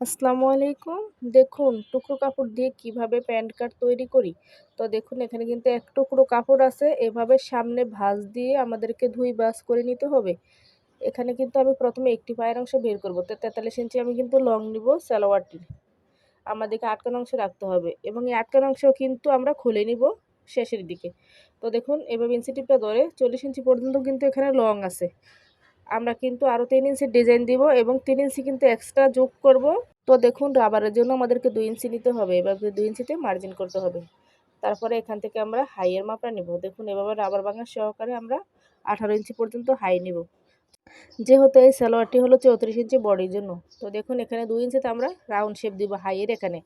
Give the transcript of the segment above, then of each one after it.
আসসালামু আলাইকুম। দেখুন, টুকরো কাপড় দিয়ে কীভাবে প্যান্ট কাট তৈরি করি? তো দেখুন, এখানে কিন্তু এক টুকরো কাপড় আছে। এভাবে সামনে ভাঁজ দিয়ে আমাদেরকে ধুই বাস করে নিতে হবে। এখানে কিন্তু আমি প্রথমে একটি পায়ের অংশ বের করব। তো তেতাল্লিশ ইঞ্চি আমি কিন্তু লং নিব সালোয়ারটির আমাদেরকে আটকানো অংশ রাখতে হবে এবং এই আটকানো অংশ কিন্তু আমরা খুলে নিব শেষের দিকে। তো দেখুন, এভাবে ইঞ্চি টিপটা ধরে চল্লিশ ইঞ্চি পর্যন্ত কিন্তু এখানে লং আছে। আমরা কিন্তু আরও তিন ইঞ্চি ডিজাইন দিব এবং তিন ইঞ্চি কিন্তু এক্সট্রা যোগ করব। তো দেখুন রাবারের জন্য আমাদেরকে দুই ইঞ্চি নিতে হবে। এবার দুই ইঞ্চিতে মার্জিন করতে হবে। তারপরে এখান থেকে আমরা হাইয়ের মাপটা নিব। দেখুন, এভাবে রাবার বাঙা সহকারে আমরা আঠারো ইঞ্চি পর্যন্ত হাই নিব। যেহেতু এই সালোয়ারটি হলো চৌত্রিশ ইঞ্চি বডির জন্য। তো দেখুন, এখানে দুই ইঞ্চিতে আমরা রাউন্ড শেপ দিব হাইয়ের এখানে।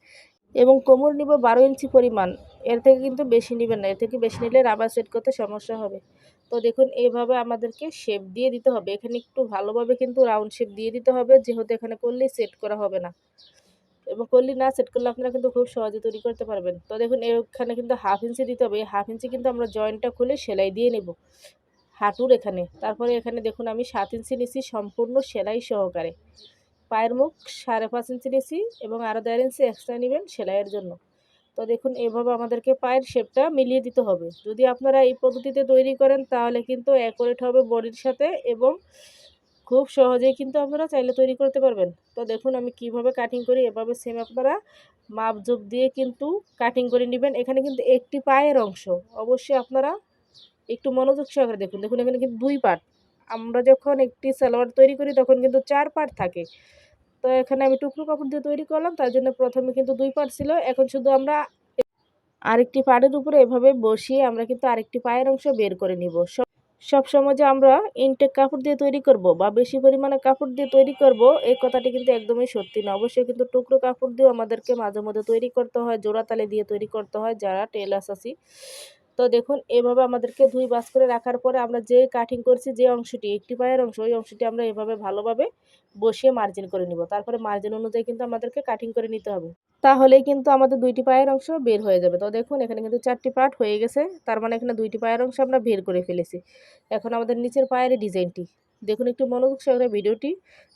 এবং কোমর নিব বারো ইঞ্চি পরিমাণ। এর থেকে কিন্তু বেশি নেবেন না। এর থেকে বেশি নিলে রাবার সেট করতে সমস্যা হবে। তো দেখুন, এইভাবে আমাদেরকে শেপ দিয়ে দিতে হবে। এখানে একটু ভালোভাবে কিন্তু রাউন্ড শেপ দিয়ে দিতে হবে। যেহেতু এখানে করলেই সেট করা হবে না। এবং করলি না সেট করলে আপনারা কিন্তু খুব সহজে তৈরি করতে পারবেন। তো দেখুন, এখানে কিন্তু হাফ ইঞ্চি দিতে হবে। এই হাফ ইঞ্চি কিন্তু আমরা জয়েন্টটা খুলে সেলাই দিয়ে নেব। হাঁটুর এখানে। তারপরে এখানে দেখুন, আমি সাত ইঞ্চি নিছি সম্পূর্ণ সেলাই সহকারে। পায়ের মুখ সাড়ে পাঁচ ইঞ্চি নিছি এবং আরও দেড় ইঞ্চি এক্সট্রা নেবেন সেলাইয়ের জন্য। তো দেখুন, এভাবে আমাদেরকে পায়ের শেপটা মিলিয়ে দিতে হবে। যদি আপনারা এই পদ্ধতিতে তৈরি করেন, তাহলে কিন্তু অ্যাকোরেট হবে বডির সাথে এবং খুব সহজেই কিন্তু আপনারা চাইলে তৈরি করতে পারবেন। তো দেখুন, আমি কীভাবে কাটিং করি, এভাবে সেম আপনারা মাপ জোপ দিয়ে কিন্তু কাটিং করে নেবেন। এখানে কিন্তু একটি পায়ের অংশ। অবশ্যই আপনারা একটু মনোযোগ সহকারে দেখুন। দেখুন, এখানে কিন্তু দুই পার্ট আমরা যখন একটি সালোয়ার তৈরি করি, তখন কিন্তু চার পার্ট থাকে। তো এখানে আমি টুকরো কাপড় দিয়ে তৈরি করলাম, তার জন্য প্রথমে কিন্তু দুই পার্ট ছিল। এখন শুধু আমরা আরেকটি পাড়ের উপরে এভাবে বসিয়ে আমরা কিন্তু আরেকটি পায়ের অংশ বের করে নিব। সব সময় যে আমরা ইনটেক কাপড় দিয়ে তৈরি করব বা বেশি পরিমাণে কাপড় দিয়ে তৈরি করব, এই কথাটি কিন্তু একদমই সত্যি না অবশ্যই কিন্তু টুকরো কাপড় দিয়েও আমাদেরকে মাঝে মধ্যে তৈরি করতে হয়, জোড়া তালে দিয়ে তৈরি করতে হয়, যারা টেলার্স আছি। তো দেখুন, এভাবে আমাদেরকে ধুই বাস করে রাখার পরে আমরা যে কাটিং করছি, যে অংশটি, একটি পায়ের অংশ, ওই অংশটি আমরা এভাবে ভালোভাবে বসিয়ে মার্জিন করে নিব। তারপরে মার্জিন অনুযায়ী কিন্তু আমাদেরকে কাটিং করে নিতে হবে। তাহলেই কিন্তু আমাদের দুইটি পায়ের অংশ বের হয়ে যাবে। তো দেখুন, এখানে কিন্তু চারটি পার্ট হয়ে গেছে। তার মানে এখানে দুইটি পায়ের অংশ আমরা বের করে ফেলেছি। এখন আমাদের নিচের পায়ের ডিজাইনটি। দেখুন, একটু মনোযোগ সহকারে ভিডিওটি।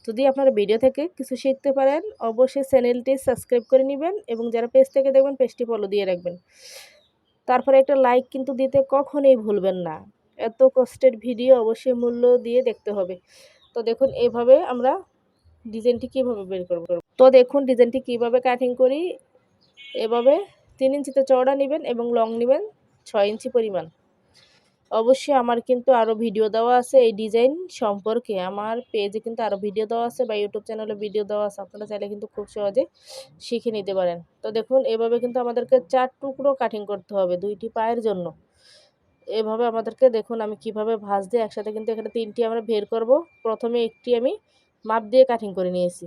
যদি আপনারা ভিডিও থেকে কিছু শিখতে পারেন, অবশ্যই চ্যানেলটি সাবস্ক্রাইব করে নেবেন এবং যারা পেজ থেকে দেখবেন পেজটি ফলো দিয়ে রাখবেন। তারপরে একটা লাইক কিন্তু দিতে কখনোই ভুলবেন না। এত কষ্টের ভিডিও অবশ্যই মূল্য দিয়ে দেখতে হবে। তো দেখুন, এভাবে আমরা ডিজাইনটি কীভাবে বের করব? তো দেখুন ডিজাইনটি কীভাবে কাটিং করি? এভাবে তিন ইঞ্চিতে চওড়া নেবেন এবং লং নেবেন ছয় ইঞ্চি পরিমাণ। অবশ্যই আমার কিন্তু আরও ভিডিও দেওয়া আছে এই ডিজাইন সম্পর্কে। আমার পেজে কিন্তু আরও ভিডিও দেওয়া আছে বা ইউটিউব চ্যানেলে ভিডিও দেওয়া আছে, আপনারা চাইলে কিন্তু খুব সহজে শিখে নিতে পারেন। তো দেখুন, এভাবে কিন্তু আমাদেরকে চার টুকরো কাটিং করতে হবে দুইটি পায়ের জন্য। এভাবে আমাদেরকে দেখুন আমি কীভাবে ভাজ দিয়ে একসাথে কিন্তু এখানে তিনটি আমরা বের করব। প্রথমে একটি আমি মাপ দিয়ে কাটিং করে নিয়েছি।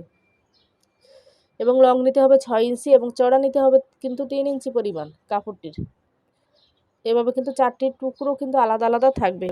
এবং লং নিতে হবে ছয় ইঞ্চি এবং চড়া নিতে হবে কিন্তু তিন ইঞ্চি পরিমাণ কাপড়টির। এভাবে কিন্তু চারটি টুকরো কিন্তু আলাদা আলাদা থাকবে।